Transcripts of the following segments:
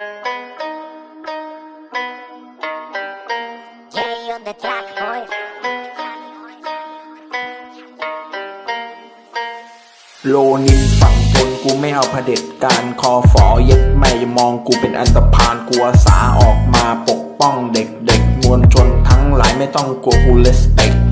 Jay on the track, boy. โลนินฝั่งทนกูไม่เอาเผด็จการคอฝอเย็ดไม่มองกูเป็นอันตรพานกูอาสาออกมาปกป้องเด็กๆมวลชนทั้งหลายไม่ต้องกลัวกูเลสเปก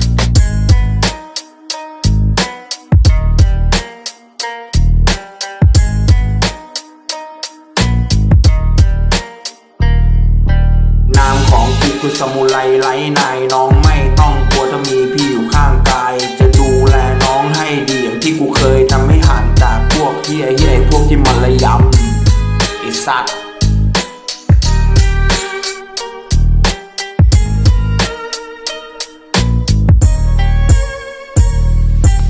สมุไรไร้นายน้องไม่ต้องกลัวถ้ามีพี่อยู่ข้างกาย จะดูแลน้องให้ดีอย่างที่กูเคยทำให้ห่างจากพวกเฮียเฮียไอ้พวกที่มันระยำไอ้สัตว์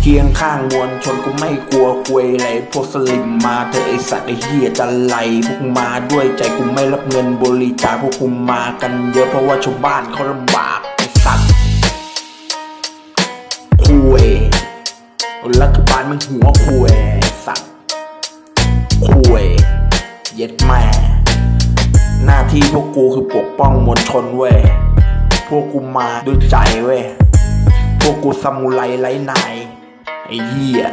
เคียงข้างมวลชนกูไม่กลัวควยไรพวกสลิมมาเธอไอสัตว์ไอเฮียจะไลพวกมาด้วยใจกูไม่รับเงินบริจาคพวกกูมากันเยอะเพราะว่าชาวบ้านเขาลำบากไอสัตว์คุยรัฐบาลมันหัวคุยสัตว์คุยเย็ดแม่หน้าที่พวกกูคือปกป้องมวลชนเว้ยพวกกูมาด้วยใจเว้ยพวกกูซามูไรไร้นาย ไอ้เหี้ย